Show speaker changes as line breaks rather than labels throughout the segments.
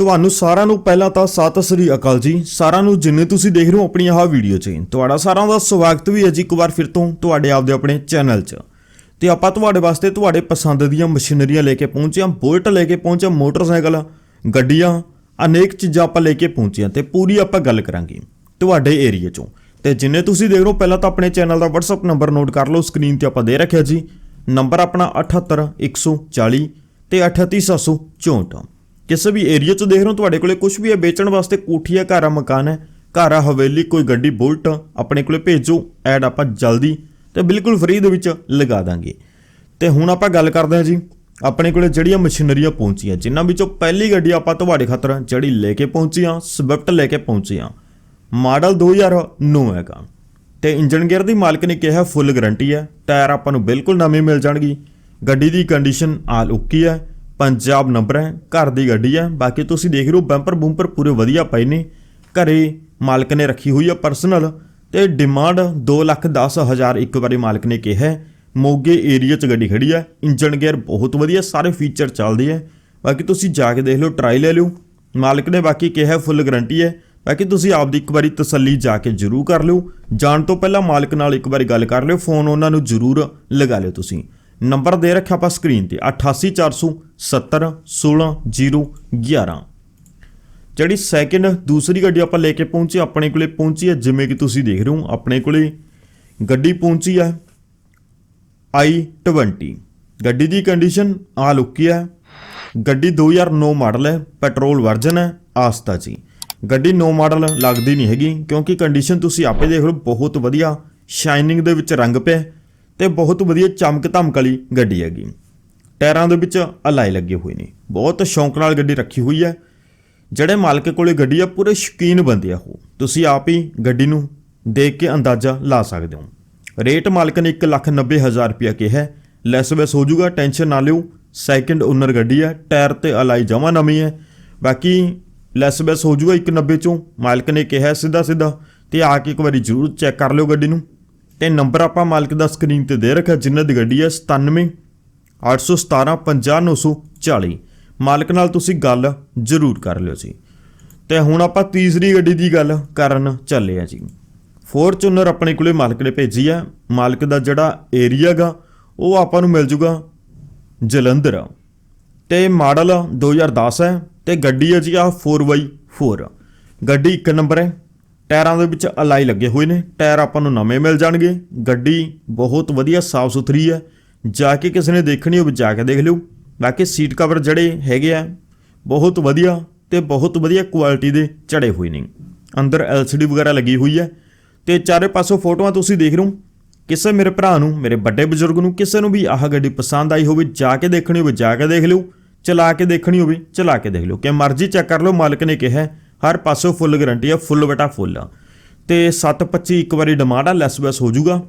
ਤੁਹਾਨੂੰ ਸਾਰਿਆਂ ਨੂੰ ਪਹਿਲਾਂ ਤਾਂ ਸਤਿ ਸ੍ਰੀ ਅਕਾਲ ਜੀ। ਸਾਰਿਆਂ ਨੂੰ ਜਿੰਨੇ ਤੁਸੀਂ ਦੇਖ ਰਹੇ ਹੋ ਆਪਣੀ ਆਹ ਵੀਡੀਓ 'ਚ। ਤੁਹਾਡਾ ਸਾਰਿਆਂ ਦਾ ਸਵਾਗਤ ਵੀ ਹੈ ਜੀ ਇੱਕ ਵਾਰ ਫਿਰ ਤੋਂ ਤੁਹਾਡੇ ਆਪਦੇ ਆਪਣੇ ਚੈਨਲ 'ਚ। ਤੇ ਆਪਾਂ ਤੁਹਾਡੇ ਵਾਸਤੇ ਤੁਹਾਡੇ ਪਸੰਦ ਦੀਆਂ ਮਸ਼ੀਨਰੀਆਂ ਲੈ ਕੇ ਪਹੁੰਚੇ ਹਾਂ, ਬੁਲਟ ਲੈ ਕੇ ਪਹੁੰਚੇ ਮੋਟਰਸਾਈਕਲ, ਗੱਡੀਆਂ, ਅਨੇਕ ਚੀਜ਼ਾਂ ਆਪਾਂ ਲੈ ਕੇ ਪਹੁੰਚੇ ਹਾਂ ਤੇ ਪੂਰੀ ਆਪਾਂ ਗੱਲ ਕਰਾਂਗੇ ਤੁਹਾਡੇ ਏਰੀਆ 'ਚੋਂ। ਤੇ ਜਿੰਨੇ ਤੁਸੀਂ ਦੇਖ ਰਹੇ ਹੋ, ਪਹਿਲਾਂ ਤਾਂ ਆਪਣੇ ਚੈਨਲ ਦਾ WhatsApp ਨੰਬਰ ਨੋਟ ਕਰ ਲਓ ਸਕਰੀਨ ਤੇ ਆਪਾਂ ਦੇ ਰੱਖਿਆ ਜੀ। ਨੰਬਰ ਆਪਣਾ 78140 ਤੇ 38764 ਕਿਸੇ ਵੀ ਏਰੀਆ 'ਚ ਦੇਖ ਰਹੇ ਹੋ, ਤੁਹਾਡੇ ਕੋਲੇ ਕੁਝ ਵੀ ਹੈ, ਵੇਚਣ ਵਾਸਤੇ ਕੋਠੀਆ ਹੈ ਘਰ ਆ, ਮਕਾਨ ਹੈ, ਘਰ ਆ, ਹਵੇਲੀ, ਕੋਈ ਗੱਡੀ, ਬੁਲਟ ਆਪਣੇ ਕੋਲੇ ਭੇਜੋ, ਐਡ ਆਪਾਂ ਜਲਦੀ ਤੇ ਬਿਲਕੁਲ ਫ੍ਰੀ ਦੇ ਵਿੱਚ ਲਗਾ ਦਾਂਗੇ। ਤੇ ਹੁਣ ਆਪਾਂ ਗੱਲ ਕਰਦੇ ਹਾਂ ਜੀ, ਆਪਣੇ ਕੋਲੇ ਜਿਹੜੀਆਂ ਮਸ਼ੀਨਰੀਆਂ ਪਹੁੰਚੀਆਂ, ਜਿਨ੍ਹਾਂ ਵਿੱਚੋਂ ਪਹਿਲੀ ਗੱਡੀ ਆਪਾਂ ਤੁਹਾਡੇ ਖਾਤਰ ਜਿਹੜੀ ਲੈ ਕੇ ਪਹੁੰਚੀਆਂ ਸਵਿਫਟ ਲੈ ਕੇ ਪਹੁੰਚੀਆਂ ਮਾਡਲ 2009 ਹੈਗਾ। ਤੇ ਇੰਜਨ ਗੇਅਰ ਦੀ ਮਾਲਕ ਨੇ ਕਿਹਾ ਫੁੱਲ ਗਾਰੰਟੀ ਹੈ, ਟਾਇਰ ਆਪਾਂ ਨੂੰ ਬਿਲਕੁਲ ਨਵੇਂ ਮਿਲ ਜਾਣਗੇ, ਗੱਡੀ ਦੀ ਕੰਡੀਸ਼ਨ ਆਲ ਓਕੇ ਹੈ ਪੰਜਾਬ ਨੰਬਰ ਹੈ, ਘਰ ਦੀ ਗੱਡੀ ਹੈ। ਬਾਕੀ ਤੁਸੀਂ ਦੇਖ ਰਹੇ ਹੋ ਬੰਪਰ ਬੂੰਪਰ ਪੂਰੇ ਵਧੀਆ ਪਏ ਨੇ। ਘਰੇ ਮਾਲਕ ਨੇ ਰੱਖੀ ਹੋਈ ਹੈ ਪਰਸਨਲ ਤੇ ਡਿਮਾਂਡ 210000 ਇੱਕ ਵਾਰੀ ਮਾਲਕ ਨੇ ਕਿਹਾ ਮੋਗੇ ਏਰੀਆ 'ਚ ਗੱਡੀ ਖੜੀ ਹੈ ਇੰਜਨ ਗੇਅਰ ਬਹੁਤ ਵਧੀਆ, ਸਾਰੇ ਫੀਚਰ ਚੱਲਦੇ ਹੈ। ਬਾਕੀ ਤੁਸੀਂ ਜਾ ਕੇ ਦੇਖ ਲਓ ਟਰਾਈ ਲੈ ਲਿਓ। ਮਾਲਕ ਨੇ ਬਾਕੀ ਕਿਹਾ ਫੁੱਲ ਗਾਰੰਟੀ ਹੈ। ਬਾਕੀ ਤੁਸੀਂ ਆਪਦੀ ਇੱਕ ਵਾਰੀ ਤਸੱਲੀ ਜਾ ਕੇ ਜ਼ਰੂਰ ਕਰ ਲਿਓ। ਜਾਣ ਤੋਂ ਪਹਿਲਾਂ ਮਾਲਕ ਨਾਲ ਇੱਕ ਵਾਰੀ ਗੱਲ ਕਰ ਲਿਓ ਫੋਨ ਉਹਨਾਂ ਨੂੰ ਜ਼ਰੂਰ ਲਗਾ ਲਿਓ ਤੁਸੀਂ। ਨੰਬਰ ਦੇ ਰੱਖਿਆ ਆਪਾਂ ਸਕਰੀਨ ਤੇ 88470 16011 ਜਿਹੜੀ ਸੈਕਿੰਡ ਦੂਸਰੀ ਗੱਡੀ ਆਪਾਂ ਲੈ ਕੇ ਪਹੁੰਚੀ, ਆਪਣੇ ਕੋਲੇ ਪਹੁੰਚੀ ਹੈ, ਜਿਵੇਂ ਕਿ ਤੁਸੀਂ ਦੇਖ ਰਹੇ ਹੋ, ਆਪਣੇ ਕੋਲੇ ਗੱਡੀ ਪਹੁੰਚੀ ਹੈ i20 ਗੱਡੀ ਦੀ ਕੰਡੀਸ਼ਨ ਆ ਲੁੱਕੀ ਹੈ। ਗੱਡੀ 2009 ਮਾਡਲ ਹੈ ਪੈਟਰੋਲ ਵਰਜਨ ਹੈ, ਆਸਤਾ ਜੀ। ਗੱਡੀ 9 ਮਾਡਲ ਲੱਗਦੀ ਨਹੀਂ ਹੈਗੀ, ਕਿਉਂਕਿ ਕੰਡੀਸ਼ਨ ਤੁਸੀਂ ਆਪੇ ਦੇਖ ਲਓ, ਬਹੁਤ ਵਧੀਆ ਸ਼ਾਈਨਿੰਗ ਦੇ ਵਿੱਚ ਰੰਗ ਪਿਆ ਤੇ ਬਹੁਤ ਵਧੀਆ ਚਮਕ ਧਮਕ ਵਾਲੀ ਗੱਡੀ ਹੈਗੀ। ਟਾਇਰਾਂ ਦੇ ਵਿੱਚ ਅਲਾਈ ਲੱਗੇ ਹੋਏ ਨੇ। ਬਹੁਤ ਸ਼ੌਂਕ ਨਾਲ ਗੱਡੀ ਰੱਖੀ ਹੋਈ ਹੈ। ਜਿਹੜੇ ਮਾਲਕ ਕੋਲੇ ਗੱਡੀ ਆ, ਪੂਰੇ ਸ਼ੌਕੀਨ ਬੰਦੇ ਆ ਉਹ। ਤੁਸੀਂ ਆਪ ਹੀ ਗੱਡੀ ਨੂੰ ਦੇਖ ਕੇ ਅੰਦਾਜ਼ਾ ਲਾ ਸਕਦੇ ਹੋ। ਰੇਟ ਮਾਲਕ ਨੇ 190000 ਰੁਪਇਆ ਕਿਹਾ ਲੈਸ ਵੈਸ ਹੋ ਜਾਊਗਾ, ਟੈਨਸ਼ਨ ਨਾ ਲਿਓ। ਸੈਕਿੰਡ ਓਨਰ ਗੱਡੀ ਹੈ ਟਾਇਰ ਤੇ ਅਲਾਈ ਜਮਾ ਨਵੀਂ ਹੈ। ਬਾਕੀ ਲੈਸ ਵੈਸ ਹੋ ਜਾਊਗਾ 190 ਚੋਂ। ਮਾਲਕ ਨੇ ਕਿਹਾ ਸਿੱਧਾ ਸਿੱਧਾ ਤੇ ਆ ਕੇ ਇੱਕ ਵਾਰੀ ਜ਼ਰੂਰ ਚੈੱਕ ਕਰ ਲਿਓ ਗੱਡੀ ਨੂੰ। ਤੇ ਨੰਬਰ ਆਪਾਂ ਮਾਲਕ ਦਾ ਸਕਰੀਨ ਤੇ ਦੇ ਰੱਖਿਆ ਜਿਨ੍ਹਾਂ ਦੀ ਗੱਡੀ ਹੈ 97 817 50940 ਮਾਲਕ ਨਾਲ ਤੁਸੀਂ ਗੱਲ ਜ਼ਰੂਰ ਕਰ ਲਿਓ ਜੀ। ਤੇ ਹੁਣ ਆਪਾਂ ਤੀਸਰੀ ਗੱਡੀ ਦੀ ਗੱਲ ਕਰਨ ਚੱਲੇ ਆ ਜੀ। ਫੋਰਚੂਨਰ ਆਪਣੇ ਕੋਲੇ ਮਾਲਕ ਨੇ ਭੇਜੀ ਆ। ਮਾਲਕ ਦਾ ਜਿਹੜਾ ਏਰੀਆ ਗਾ, ਉਹ ਆਪਾਂ ਨੂੰ ਮਿਲ ਜੂਗਾ ਜਲੰਧਰ। ਤੇ ਮਾਡਲ 2010 ਹੈ, ਤੇ ਗੱਡੀ ਹੈ ਜੀ ਆ 4x4 ਗੱਡੀ ਇੱਕ ਨੰਬਰ ਹੈ। ਟਾਇਰਾਂ ਦੇ ਵਿੱਚ ਅਲਾਈ ਲੱਗੇ ਹੋਏ ਨੇ, ਟਾਇਰ ਆਪਾਂ ਨੂੰ ਨਵੇਂ ਮਿਲ ਜਾਣਗੇ, ਗੱਡੀ ਬਹੁਤ ਵਧੀਆ ਸਾਫ਼ ਸੁਥਰੀ ਹੈ, ਜਾ ਕੇ ਕਿਸੇ ਨੇ ਦੇਖਣੀ ਹੋਵੇ ਜਾ ਕੇ ਦੇਖ ਲਿਓ, ਬਾਕੀ ਸੀਟ ਕਵਰ ਜਿਹੜੇ ਹੈਗੇ ਆ, ਬਹੁਤ ਵਧੀਆ ਤੇ ਬਹੁਤ ਵਧੀਆ ਕੁਆਲਿਟੀ ਦੇ ਚੜੇ ਹੋਏ ਨੇ। ਅੰਦਰ LCD ਵਗੈਰਾ ਲੱਗੀ ਹੋਈ ਹੈ ਤੇ ਚਾਰੇ ਪਾਸੋਂ ਫੋਟੋਆਂ ਤੁਸੀਂ ਦੇਖ ਰਹੇ ਹੋ, ਕਿਸੇ ਮੇਰੇ ਭਰਾ ਨੂੰ, ਮੇਰੇ ਵੱਡੇ ਬਜ਼ੁਰਗ ਨੂੰ, ਕਿਸੇ ਨੂੰ ਵੀ ਆਹ ਗੱਡੀ ਪਸੰਦ ਆਈ ਹੋਵੇ, ਜਾ ਕੇ ਦੇਖਣੀ ਹੋਵੇ, ਜਾ ਕੇ ਦੇਖ ਲਿਓ, ਚਲਾ ਕੇ ਦੇਖਣੀ ਹੋਵੇ, ਚਲਾ ਕੇ ਦੇਖ ਲਿਓ, ਕਿ ਮਰਜ਼ੀ ਚੈੱਕ ਕਰ ਲਓ, ਮਾਲਕ ਨੇ ਕਿਹਾ ਹਰ ਪਾਸੋਂ ਫੁੱਲ ਗਾਰੰਟੀ ਆ, ਫੁੱਲ ਬਟਾ ਫੁੱਲ ਆ। ਤੇ 725 ਇੱਕ ਵਾਰੀ ਡਿਮਾਂਡ ਆ ਲੈਸ ਵੈਸ ਹੋ ਜਾਊਗਾ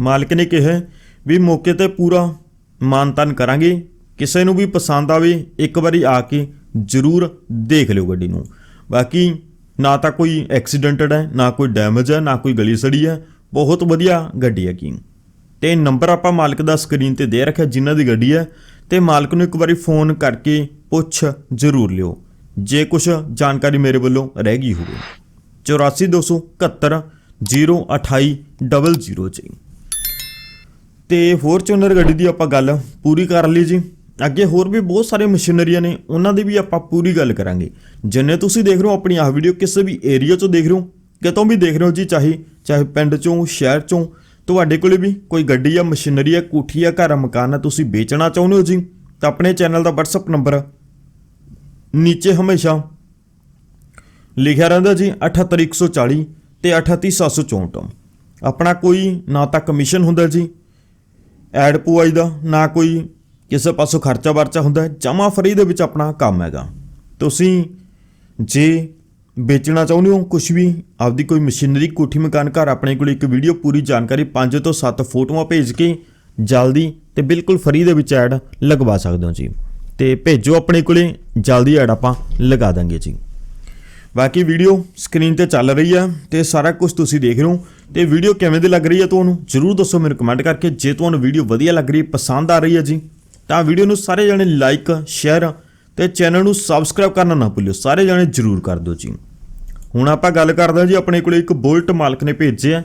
ਮਾਲਕ ਨੇ ਕਿਹਾ ਵੀ ਮੌਕੇ ਤੇ ਪੂਰਾ ਮਾਨਤਨ ਕਰਾਂਗੇ। ਕਿਸੇ ਨੂੰ ਵੀ ਪਸੰਦ ਆਵੇ, ਇੱਕ ਵਾਰੀ ਆ ਕੇ ਜ਼ਰੂਰ ਦੇਖ ਲਿਓ ਗੱਡੀ ਨੂੰ। ਬਾਕੀ ਨਾ ਤਾਂ ਕੋਈ ਐਕਸੀਡੈਂਟਡ ਹੈ, ਨਾ ਕੋਈ ਡੈਮੇਜ ਹੈ, ਨਾ ਕੋਈ ਗਲੀ ਸੜੀ ਹੈ। ਬਹੁਤ ਵਧੀਆ ਗੱਡੀ ਹੈ ਕੀ ਤੇ ਨੰਬਰ ਆਪਾਂ ਮਾਲਕ ਦਾ ਸਕਰੀਨ ਤੇ ਦੇ ਰੱਖਿਆ, ਜਿਨ੍ਹਾਂ ਦੀ ਗੱਡੀ ਹੈ। ਤੇ ਮਾਲਕ ਨੂੰ ਇੱਕ ਵਾਰੀ ਫੋਨ ਕਰਕੇ ਪੁੱਛ ਜ਼ਰੂਰ ਲਿਓ। ਜੇ ਕੁਝ ਜਾਣਕਾਰੀ ਮੇਰੇ ਵੱਲੋਂ ਰਹਿ ਗਈ ਹੋਵੇ। 8427 028 00 ਜੀ। ਤੇ ਫੋਰਚੂਨਰ ਗੱਡੀ ਦੀ ਆਪਾਂ ਗੱਲ ਪੂਰੀ ਕਰ ਲਈ ਜੀ। ਅੱਗੇ ਹੋਰ ਵੀ ਬਹੁਤ ਸਾਰੇ ਮਸ਼ੀਨਰੀਆਂ ਨੇ, ਉਹਨਾਂ ਦੀ ਵੀ ਆਪਾਂ ਪੂਰੀ ਗੱਲ ਕਰਾਂਗੇ। ਜਿੰਨੇ ਤੁਸੀਂ ਦੇਖ ਰਹੇ ਹੋ ਆਪਣੀ ਆਹ ਵੀਡੀਓ ਕਿਸੇ ਵੀ ਏਰੀਆ 'ਚੋਂ ਦੇਖ ਰਹੇ ਹੋ, ਕਿਤੋਂ ਵੀ ਦੇਖ ਰਹੇ ਹੋ ਜੀ, ਚਾਹੇ ਚਾਹੇ ਪਿੰਡ 'ਚੋਂ, ਸ਼ਹਿਰ 'ਚੋਂ, ਤੁਹਾਡੇ ਕੋਲੇ ਵੀ ਕੋਈ ਗੱਡੀ ਜਾਂ ਮਸ਼ੀਨਰੀ ਜਾਂ ਕੋਠੀ ਜਾਂ ਘਰ ਮਕਾਨ ਹੈ, ਤੁਸੀਂ ਵੇਚਣਾ ਚਾਹੁੰਦੇ ਹੋ ਜੀ, ਤਾਂ ਆਪਣੇ ਚੈਨਲ ਦਾ WhatsApp ਨੰਬਰ ਨੀਚੇ ਹਮੇਸ਼ਾ। ਲਿਖਿਆ ਰਹਿੰਦਾ ਜੀ 78140 ਤੇ 38764 ਆਪਣਾ ਕੋਈ ਨਾ ਤਾਂ ਕਮਿਸ਼ਨ ਹੁੰਦਾ ਜੀ ਐਡ ਪੁਆਈ ਦਾ, ਨਾ ਕੋਈ ਕਿਸੇ ਪਾਸੋਂ ਖਰਚਾ ਵਰਚਾ ਹੁੰਦਾ ਜਮਾ ਫਰੀ ਦੇ ਵਿੱਚ ਆਪਣਾ ਕੰਮ ਹੈਗਾ। ਤੁਸੀਂ ਜੇ ਵੇਚਣਾ ਚਾਹੁੰਦੇ ਹੋ ਕੁਝ ਵੀ, ਆਪਦੀ ਕੋਈ ਮਸ਼ੀਨਰੀ, ਕੋਠੀ, ਮਕਾਨ, ਘਰ, ਆਪਣੇ ਕੋਲ ਇੱਕ ਵੀਡੀਓ ਪੂਰੀ ਜਾਣਕਾਰੀ 5 ਤੋਂ 7 ਫੋਟੋਆਂ ਭੇਜ ਕੇ ਜਲਦੀ ਤੇ ਬਿਲਕੁਲ ਫਰੀ ਦੇ ਵਿੱਚ ਐਡ ਲਗਵਾ ਸਕਦੇ ਹੋ ਜੀ। ਤੇ ਭੇਜੋ ਆਪਣੇ ਕੋਲੇ, ਜਲਦੀ ਐਡ ਆਪਾਂ ਲਗਾ ਦਾਂਗੇ ਜੀ। ਬਾਕੀ ਵੀਡੀਓ ਸਕਰੀਨ ਤੇ ਚੱਲ ਰਹੀ ਹੈ ਤੇ ਸਾਰਾ ਕੁਝ ਤੁਸੀਂ ਦੇਖ ਰਹੇ ਹੋ। ਤੇ ਵੀਡੀਓ ਕਿਵੇਂ ਦੀ ਲੱਗ ਰਹੀ ਹੈ ਤੁਹਾਨੂੰ, ਜਰੂਰ ਦੱਸੋ ਮੈਨੂੰ ਕਮੈਂਟ ਕਰਕੇ। ਜੇ ਤੁਹਾਨੂੰ ਵੀਡੀਓ ਵਧੀਆ ਲੱਗ ਰਹੀ ਹੈ ਪਸੰਦ ਆ ਰਹੀ ਹੈ ਜੀ, ਤਾਂ ਵੀਡੀਓ ਨੂੰ ਸਾਰੇ ਜਣੇ ਲਾਈਕ ਸ਼ੇਅਰ ਤੇ ਚੈਨਲ ਨੂੰ ਸਬਸਕ੍ਰਾਈਬ ਕਰਨਾ ਨਾ ਭੁੱਲਿਓ। ਸਾਰੇ ਜਾਣੇ ਜਰੂਰ ਕਰ ਦਿਓ ਜੀ। ਹੁਣ ਆਪਾਂ ਗੱਲ ਕਰਦੇ ਹਾਂ ਜੀ, ਆਪਣੇ ਕੋਲੇ ਇੱਕ ਬੁਲਟ ਮਾਲਕ ਨੇ ਭੇਜਿਆ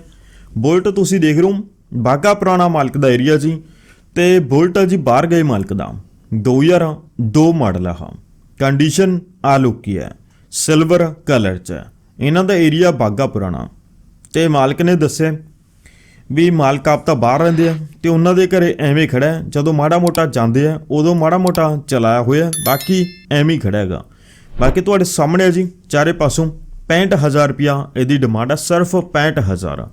ਬੁਲਟ ਤੁਸੀਂ ਦੇਖ ਰਹੇ ਹੋ ਬਾਗਾ ਪੁਰਾਣਾ ਮਾਲਕ ਦਾ ਏਰੀਆ ਜੀ। ਤੇ ਬੁਲਟ ਆ ਜੀ, ਬਾਹਰ ਗਏ ਮਾਲਕ ਦਾ। 2002 ਮਾਡਲ ਆ ਕੰਡੀਸ਼ਨ ਆ ਲੁੱਕੀ ਹੈ ਸਿਲਵਰ ਕਲਰ ਚ ਹੈ। ਇਹਨਾਂ ਦਾ ਏਰੀਆ ਬਾਗਾ ਪੁਰਾਣਾ। ਤੇ ਮਾਲਕ ਨੇ ਦੱਸਿਆ ਵੀ ਮਾਲਕ ਆਪ ਤਾਂ ਬਾਹਰ ਰਹਿੰਦੇ ਆ ਤੇ ਉਹਨਾਂ ਦੇ ਘਰੇ ਐਵੇਂ ਖੜਾ ਹੈ, ਜਦੋਂ ਮਾੜਾ ਮੋਟਾ ਜਾਂਦੇ ਆ ਉਦੋਂ ਮਾੜਾ ਮੋਟਾ ਚਲਾਇਆ ਹੋਇਆ ਬਾਕੀ ਐਵੇਂ ਹੀ ਖੜਾ ਹੈਗਾ। ਬਾਕੀ ਤੁਹਾਡੇ ਸਾਹਮਣੇ ਹੈ ਜੀ ਚਾਰੇ ਪਾਸੋਂ 65000 ਰੁਪਿਆ ਇਹਦੀ ਡਿਮਾਂਡ ਹੈ ਸਿਰਫ 65000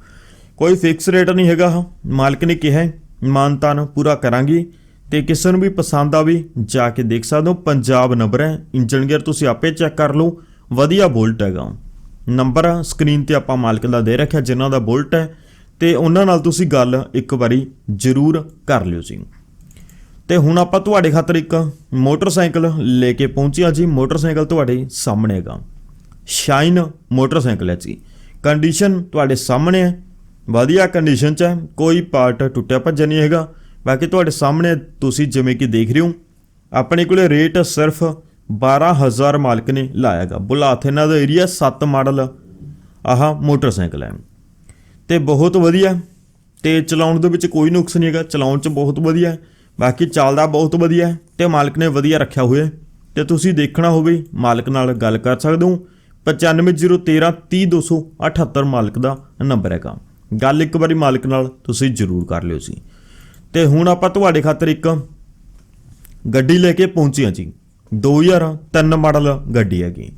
ਕੋਈ ਫਿਕਸ ਰੇਟ ਨਹੀਂ ਹੈਗਾ ਮਾਲਕ ਨੇ ਕਿਹਾ ਹੈ, ਮਾਨਤਾਨ ਪੂਰਾ ਕਰਾਂਗੇ। ਤੇ ਕਿਸੇ ਨੂੰ ਵੀ ਪਸੰਦ ਆਵੇ, ਜਾ ਕੇ ਦੇਖ ਸਕਦੇ ਹੋ। ਪੰਜਾਬ ਨੰਬਰ ਹੈ। ਇੰਜਨ ਗੇਅਰ ਤੁਸੀਂ ਆਪੇ ਚੈੱਕ ਕਰ ਲਓ। ਵਧੀਆ ਬੋਲਟ ਹੈਗਾ। ਨੰਬਰ ਸਕਰੀਨ ਤੇ ਆਪਾਂ ਮਾਲਕ ਦਾ ਦੇ ਰੱਖਿਆ, ਜਿਨ੍ਹਾਂ ਦਾ ਬੋਲਟ ਹੈ। ਤੇ ਉਹਨਾਂ ਨਾਲ ਤੁਸੀਂ ਗੱਲ ਇੱਕ ਵਾਰੀ ਜ਼ਰੂਰ ਕਰ ਲਿਓ ਜੀ। ਤੇ ਹੁਣ ਆਪਾਂ ਤੁਹਾਡੇ ਖਾਤਰ ਇੱਕ ਮੋਟਰਸਾਈਕਲ ਲੈ ਕੇ ਪਹੁੰਚਿਆ ਜੀ। ਮੋਟਰਸਾਈਕਲ ਤੁਹਾਡੇ ਸਾਹਮਣੇ ਹੈਗਾ। ਸ਼ਾਈਨ ਮੋਟਰਸਾਈਕਲ ਹੈ ਜੀ। ਕੰਡੀਸ਼ਨ ਤੁਹਾਡੇ ਸਾਹਮਣੇ ਹੈ। ਵਧੀਆ ਕੰਡੀਸ਼ਨ 'ਚ ਹੈ। ਕੋਈ ਪਾਰਟ ਟੁੱਟਿਆ ਭੱਜਿਆ ਨਹੀਂ ਹੈਗਾ। ਬਾਕੀ ਤੁਹਾਡੇ ਸਾਹਮਣੇ ਤੁਸੀਂ ਜਿਵੇਂ ਕਿ ਦੇਖ ਰਹੇ ਹੋ, ਆਪਣੇ ਕੋਲੇ ਰੇਟ ਸਿਰਫ 12000 ਮਾਲਕ ਨੇ ਲਾਇਆਗਾ ਬੁਲਾਥ ਇਹਨਾਂ ਦਾ ਏਰੀਆ 7 ਮਾਡਲ, ਆਹ ਮੋਟਰਸਾਈਕਲ ਹੈ। ਤੇ ਬਹੁਤ ਵਧੀਆ, ਤੇ ਚਲਾਉਣ ਦੇ ਵਿੱਚ ਕੋਈ ਨੁਕਸ ਨਹੀਂ ਹੈਗਾ, ਚਲਾਉਣ 'ਚ ਬਹੁਤ ਵਧੀਆ, ਬਾਕੀ ਚੱਲਦਾ ਬਹੁਤ ਵਧੀਆ ਹੈ ਤੇ ਮਾਲਕ ਨੇ ਵਧੀਆ ਰੱਖਿਆ ਹੋਇਆ ਹੈ। ਤੇ ਤੁਸੀਂ ਦੇਖਣਾ ਹੋਵੇ, ਮਾਲਕ ਨਾਲ ਗੱਲ ਕਰ ਸਕਦੇ ਹੋ 950113 30278 ਮਾਲਕ ਦਾ ਨੰਬਰ ਹੈਗਾ। ਗੱਲ ਇੱਕ ਵਾਰੀ ਮਾਲਕ ਨਾਲ ਤੁਸੀਂ ਜ਼ਰੂਰ ਕਰ ਲਿਓ ਸੀ। ਤੇ ਹੁਣ ਆਪਾਂ ਤੁਹਾਡੇ ਖਾਤਰ ਇੱਕ ਗੱਡੀ ਲੈ ਕੇ ਪਹੁੰਚੇ ਹਾਂ ਜੀ। 2003 ਮਾਡਲ ਗੱਡੀ ਹੈਗੀ।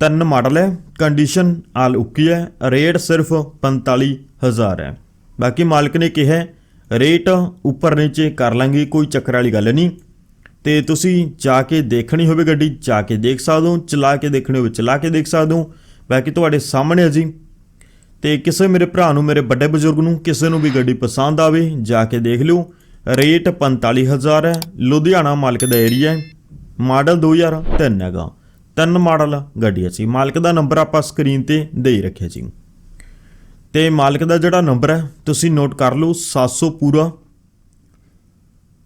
ਤਿੰਨ ਮਾਡਲ ਹੈ ਕੰਡੀਸ਼ਨ ਆਲ ਓਕੇ ਹੈ ਰੇਟ ਸਿਰਫ 45000 ਹੈ। ਬਾਕੀ ਮਾਲਕ ਨੇ ਕਿਹਾ ਰੇਟ ਉੱਪਰ ਨੀਚੇ ਕਰ ਲਾਂਗੇ, ਕੋਈ ਚੱਕਰ ਵਾਲੀ ਗੱਲ ਨਹੀਂ। ਤੇ ਤੁਸੀਂ ਜਾ ਕੇ ਦੇਖਣੀ ਹੋਵੇ ਗੱਡੀ, ਜਾ ਕੇ ਦੇਖ ਸਕਦੇ ਹੋ, ਚਲਾ ਕੇ ਦੇਖਣੀ ਹੋਵੇ, ਚਲਾ ਕੇ ਦੇਖ ਸਕਦੇ ਹੋ। ਬਾਕੀ ਤੁਹਾਡੇ ਸਾਹਮਣੇ ਹੈ ਜੀ। ਤੇ ਕਿਸੇ ਮੇਰੇ ਭਰਾ ਨੂੰ, ਮੇਰੇ ਵੱਡੇ ਬਜ਼ੁਰਗ ਨੂੰ, ਕਿਸੇ ਨੂੰ ਵੀ ਗੱਡੀ ਪਸੰਦ ਆਵੇ, ਜਾ ਕੇ ਦੇਖ ਲਿਓ। ਰੇਟ 45000 ਹੈ। ਲੁਧਿਆਣਾ ਮਾਲਕ ਦਾ ਏਰੀਆ ਹੈ। ਮਾਡਲ 2003 ਹੈਗਾ। ਤਿੰਨ ਮਾਡਲ ਗੱਡੀ ਸੀ ਮਾਲਕ ਦਾ ਨੰਬਰ ਆਪਾਂ ਸਕਰੀਨ ਤੇ ਦੇ ਹੀ ਰੱਖਿਆ ਜੀ। ਤੇ ਮਾਲਕ ਦਾ ਜਿਹੜਾ ਨੰਬਰ ਹੈ, ਤੁਸੀਂ ਨੋਟ ਕਰ ਲਓ 700 ਪੂਰਾ।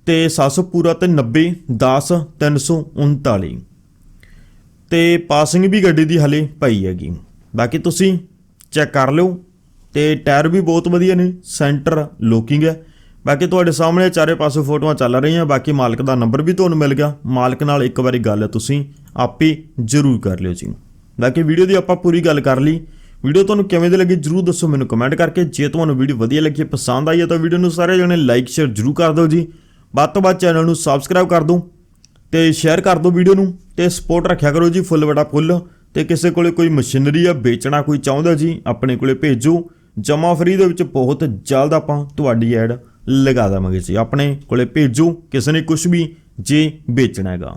ਤੇ 700 ਪੂਰਾ ਤੇ 90 10 339 ਤੇ ਪਾਸਿੰਗ ਵੀ ਗੱਡੀ ਦੀ ਹਲੇ ਪਈ ਹੈਗੀ। ਬਾਕੀ ਤੁਸੀਂ ਚੈੱਕ ਕਰ ਲਿਓ। ਤੇ ਟਾਇਰ ਵੀ ਬਹੁਤ ਵਧੀਆ ਨੇ, ਸੈਂਟਰ ਲੋਕਿੰਗ ਹੈ। ਬਾਕੀ ਤੁਹਾਡੇ ਸਾਹਮਣੇ ਚਾਰੇ ਪਾਸੇ ਫੋਟੋਆਂ ਚੱਲ ਰਹੀਆਂ, ਬਾਕੀ ਮਾਲਕ ਦਾ ਨੰਬਰ ਵੀ ਤੁਹਾਨੂੰ ਮਿਲ ਗਿਆ। ਮਾਲਕ ਨਾਲ ਇੱਕ ਵਾਰੀ ਗੱਲ ਤੁਸੀਂ ਆਪੇ ਜ਼ਰੂਰ ਕਰ ਲਿਓ ਜੀ। ਬਾਕੀ ਵੀਡੀਓ ਦੀ ਆਪਾਂ ਪੂਰੀ ਗੱਲ ਕਰ ਲਈ। ਵੀਡੀਓ ਤੁਹਾਨੂੰ ਕਿਵੇਂ ਦੀ ਲੱਗੀ ਜਰੂਰ ਦੱਸੋ ਮੈਨੂੰ ਕਮੈਂਟ ਕਰਕੇ। ਜੇ ਤੁਹਾਨੂੰ ਵੀਡੀਓ ਵਧੀਆ ਲੱਗੀ, ਪਸੰਦ ਆਈ ਹੈ ਤਾਂ ਵੀਡੀਓ ਨੂੰ ਸਾਰੇ ਜਣੇ ਲਾਈਕ ਸ਼ੇਅਰ ਜਰੂਰ ਕਰ ਦਿਓ ਜੀ। ਵੱਧ ਤੋਂ ਵੱਧ ਚੈਨਲ ਨੂੰ ਸਬਸਕ੍ਰਾਈਬ ਕਰ ਦਿਓ ਤੇ ਸ਼ੇਅਰ ਕਰ ਦਿਓ ਵੀਡੀਓ ਨੂੰ ਤੇ ਸਪੋਰਟ ਰੱਖਿਆ ਕਰੋ ਜੀ, ਫੁੱਲ ਬੜਾ ਫੁੱਲ। ਤੇ ਕਿਸੇ ਕੋਲੇ ਕੋਈ ਮਸ਼ੀਨਰੀ ਆ, ਵੇਚਣਾ ਕੋਈ ਚਾਹੁੰਦਾ ਜੀ, ਆਪਣੇ ਕੋਲੇ ਭੇਜੋ। ਜਮਾ ਫਰੀ ਦੇ ਵਿੱਚ ਬਹੁਤ ਜਲਦ ਆਪਾਂ ਤੁਹਾਡੀ ਐਡ ਲਗਾ ਦੇਵਾਂਗੇ ਜੀ। ਆਪਣੇ ਕੋਲੇ ਭੇਜੋ, ਕਿਸੇ ਨੇ ਕੁਝ ਵੀ ਜੇ ਵੇਚਣਾ ਹੈਗਾ।